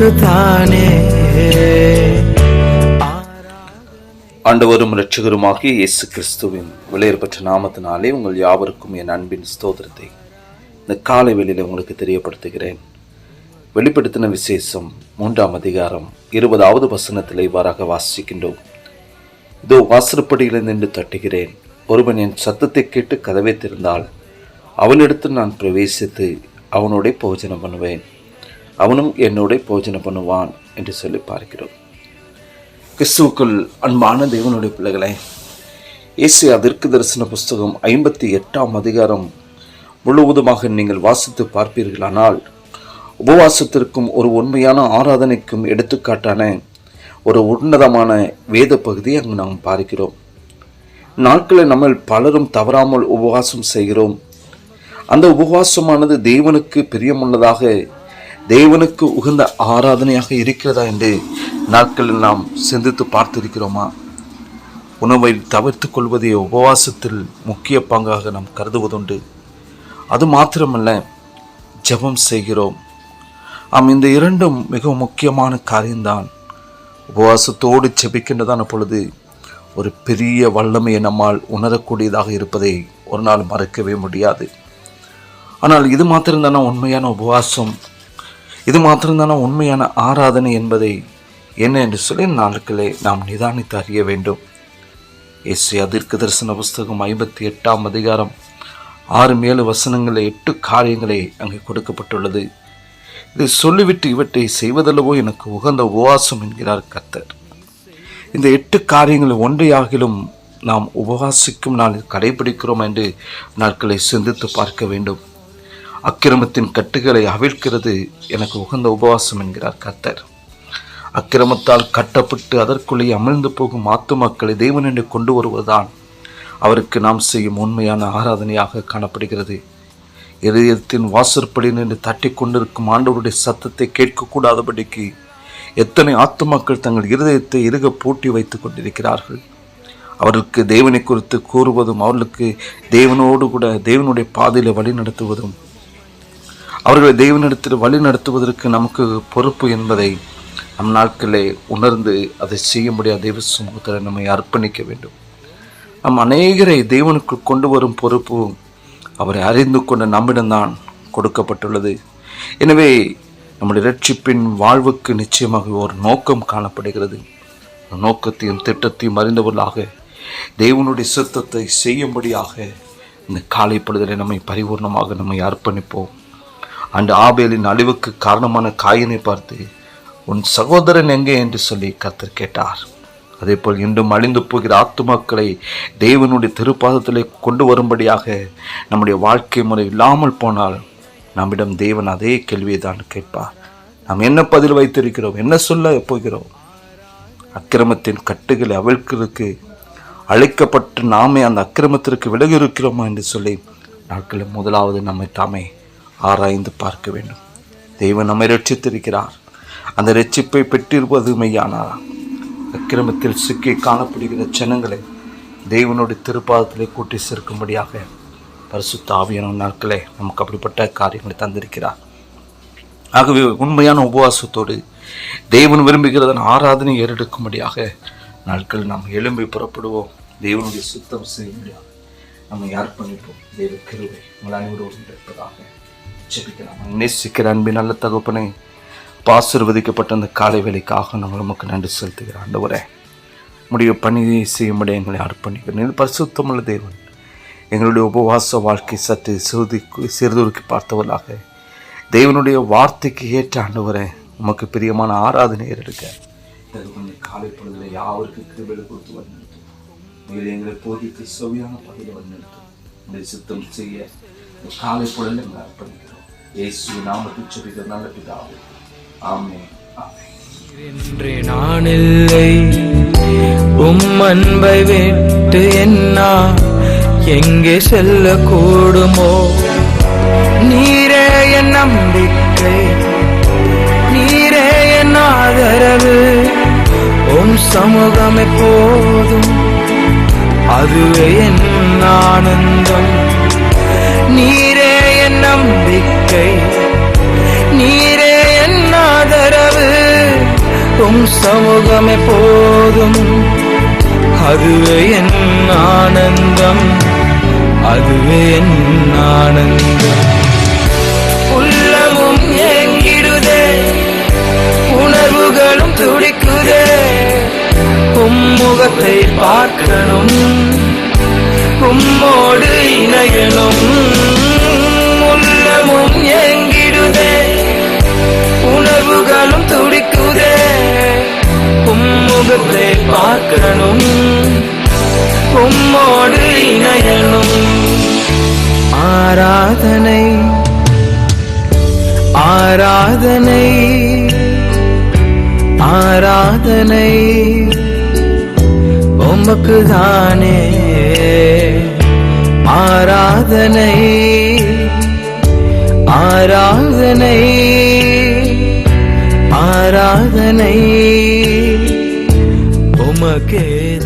உமக்கு தானே ஆண்டவரும் இரட்சகருமாகிய இயேசு கிறிஸ்துவின் விலையேற்பட்ட நாமத்தினாலே உங்கள் யாவருக்கும் என் அன்பின் ஸ்தோத்திரத்தை இந்த காலை வெளியில் உங்களுக்கு தெரியப்படுத்துகிறேன். வெளிப்படுத்தின விசேஷம் மூன்றாம் அதிகாரம் இருபதாவது வசனத்தில் இவ்வாறாக வாசிக்கின்றோம். இதோ வாசற்படியில் நின்று தட்டுகிறேன். ஒருவன் என் சத்தத்தை கேட்டு கதவை திறந்தால் அவனிடத்தில் நான் பிரவேசித்து அவனோட போஜனம் பண்ணுவேன். அவனும் என்னோட போஜனம் பண்ணுவான் என்று சொல்லி பார்க்கிறோம். கிறிஸ்துவுக்குள் அன்பான தேவனுடைய பிள்ளைகளே இயேசு அதற்கு தரிசன புஸ்தகம் ஐம்பத்தி எட்டாம் அதிகாரம் முழுவதுமாக நீங்கள் வாசித்து பார்ப்பீர்களானால் உபவாசத்திற்கும் ஒரு உண்மையான ஆராதனைக்கும் எடுத்துக்காட்டான ஒரு உன்னதமான வேத பகுதியை அங்கு நாம் பார்க்கிறோம். நாட்களில் நம்ம பலரும் தவறாமல் உபவாசம் செய்கிறோம். அந்த உபவாசமானது தேவனுக்கு பிரியமுள்ளதாக தேவனுக்கு உகந்த ஆராதனையாக இருக்கிறதா என்று நாட்களில் நாம் சிந்தித்து பார்த்திருக்கிறோமா? உணவை தவிர்த்து கொள்வதே உபவாசத்தில் முக்கிய பங்காக நாம் கருதுவதுண்டு. அது மாத்திரமல்ல ஜெபம் செய்கிறோம். ஆம் இந்த இரண்டும் மிக முக்கியமான காரியம்தான். உபவாசத்தோடு ஜெபிக்கின்றதான பொழுது ஒரு பெரிய வல்லமையை நம்மால் உணரக்கூடியதாக இருப்பதை ஒரு நாள் மறக்கவே முடியாது. ஆனால் இது மாத்திரம்தானா உண்மையான உபவாசம்? இது மாத்திரம்தான உண்மையான ஆராதனை என்பதை என்ன என்று சொல்லி நாட்களே நாம் நிதானித்து அறிய வேண்டும். இசை அதிர்க்கு தரிசன புஸ்தகம் ஐம்பத்தி எட்டாம் அதிகாரம் ஆறு மேலு வசனங்களில் எட்டு காரியங்களே அங்கே கொடுக்கப்பட்டுள்ளது. இதை சொல்லிவிட்டு இவற்றை செய்வதல்லவோ எனக்கு உகந்த உபவாசம் என்கிறார் கர்த்தர். இந்த எட்டு காரியங்கள் ஒன்றையாகிலும் நாம் உபவாசிக்கும் நாளில் கடைபிடிக்கிறோம் என்று நாட்களை சிந்தித்து பார்க்க வேண்டும். அக்கிரமத்தின் கட்டுகளை அவிழ்க்கிறது எனக்கு உகந்த உபவாசம் என்கிறார் கர்த்தர். அக்கிரமத்தால் கட்டப்பட்டு அதற்குள்ளே அமிழ்ந்து போகும் ஆத்துமாக்களை தேவனென்று கொண்டு வருவதுதான். அவருக்கு நாம் செய்யும் உண்மையான ஆராதனையாக காணப்படுகிறது. இதயத்தின் வாசற்படி நின்று தட்டி கொண்டிருக்கும் ஆண்டவருடைய சத்தத்தை கேட்கக்கூடாதபடிக்கு எத்தனை ஆத்துமாக்கள் தங்கள் இருதயத்தை இறுக பூட்டி வைத்துக் கொண்டிருக்கிறார்கள். அவர்களுக்கு தேவனை குறித்து கூறுவதும் அவர்களுக்கு தேவனோடு கூட தேவனுடைய பாதையில் வழி நடத்துவதும் அவர்களை தெய்வனிடத்தில் வழி நடத்துவதற்கு நமக்கு பொறுப்பு என்பதை நம் நாட்களே உணர்ந்து அதை செய்ய முடியாத. தெய்வ சமூகத்தில் நம்மை அர்ப்பணிக்க வேண்டும். நம் அநேகரை தெய்வனுக்கு கொண்டு வரும் பொறுப்பு அவரை அறிந்து கொண்ட நம்மிடம்தான் கொடுக்கப்பட்டுள்ளது. எனவே நம்முடைய ரட்சிப்பின் வாழ்வுக்கு நிச்சயமாக ஒரு நோக்கம் காணப்படுகிறது. நோக்கத்தையும் திட்டத்தையும் அறிந்தவர்களாக தேவனுடைய சித்தத்தை செய்யும்படியாக இந்த காலை நம்மை பரிபூர்ணமாக நம்மை அர்ப்பணிப்போம். அண்டு ஆபேலின் அழிவுக்கு காரணமான காயினை பார்த்து உன் சகோதரன் எங்கே? என்று சொல்லி கர்த்தர் கேட்டார். அதேபோல் இன்றும் அழிந்து போகிற ஆத்துமாக்களை தேவனுடைய திருப்பாதத்திலே கொண்டு வரும்படியாக நம்முடைய வாழ்க்கை முறை இல்லாமல் போனால் நம்மிடம் தேவன் அதே கேள்வியை தான் கேட்பார். நாம் என்ன பதில் வைத்திருக்கிறோம்? என்ன சொல்ல போகிறோம்? அக்கிரமத்தின் கட்டுகளை அவிழ்க்கிறதுக்கு அழைக்கப்பட்டு நாமே அந்த அக்கிரமத்திற்கு விலகி இருக்கிறோமா என்று சொல்லி நாட்களில் முதலாவது நம்மை தாமே ஆராய்ந்து பார்க்க வேண்டும். தெய்வம் நம்மை ரட்சித்திருக்கிறார். அந்த ரட்சிப்பை பெற்றிருப்பது மெய்யானாரா அக்கிரமத்தில் சிக்கி காணப்படுகிற ஜனங்களை தெய்வனுடைய திருப்பாதத்திலே கூட்டி சேர்க்கும்படியாக பரிசுத்த ஆவியான நாட்களே நமக்கு அப்படிப்பட்ட காரியங்களை தந்திருக்கிறார். ஆகவே உண்மையான உபவாசத்தோடு தெய்வன் விரும்புகிறதன் ஆராதனை ஏறெடுக்கும்படியாக நாட்கள் நாம் எழும்பி புறப்படுவோம். தெய்வனுடைய சுத்தம் செய்யும்படியாக நம்மை பண்ணிப்போம்? தெய்வ கிருவை உங்கள் அனைவரோடு இருப்பதாக ஜெபிக்கலாம். நேசிக்கிற அன்பின் நல்ல தகப்பனை பாசிர்வதிக்கப்பட்ட அந்த காலை வேலைக்காக நாங்கள் நமக்கு நன்றி செலுத்துகிறோம் ஆண்டவரே. முடிய பணியை செய்யும்படி எங்களை அர்ப்பணிக்கிறேன் பரிசுத்தமுள்ள தேவன் எங்களுடைய உபவாச வாழ்க்கை சற்று சிறுதி சீர்தூக்கி பார்த்தவர்களாக தேவனுடைய வார்த்தைக்கு ஏற்ற ஆண்டவரே உமக்கு பிரியமான ஆராதனை எடுக்க காலை பொழுதுல யாவருக்கு கிருபையில் கொடுத்து வழிநடத்தும் நீங்கள் எங்களை போதிக்கு செவியான பதில வழிநடத்தும் உங்களை சுத்தம் செய்ய இந்த காலை பொழுது எங்களை அர்ப்பணிக்கிறோம். இயேசு நாமத்தில் செபிக்கிற நல்ல பிதாவே. ஆமே ஆமென். என்று நான் இல்லை உம் அன்பை விட்டு என்ன? எங்கே செல்ல கூடுமோ நீரே என் நம்பிக்கை. நீரே என் ஆதரவு. உம் சமூகம் எப்போதும் அதுவே என் ஆனந்தம். நீ உம் சமூகமே போதும். அதுவே என் ஆனந்தம். அதுவே என் ஆனந்தம். உள்ளமும் ஏங்கிடுதே. உணர்வுகளும் துடிக்குதே. உம்முகத்தை பார்க்கணும். உம்மோடு இணையணும். உள்ளமும் ஏங்கிடுதே. உணர்வுகளும் துடிக்குதே. தெய்வத்தை பார்க்கணும். உம்மோடு இணையணும். ஆராதனை ஆராதனை ஆராதனை. உமக்கு தானே ஆராதனை ஆராதனை ஆராதனை. Okay.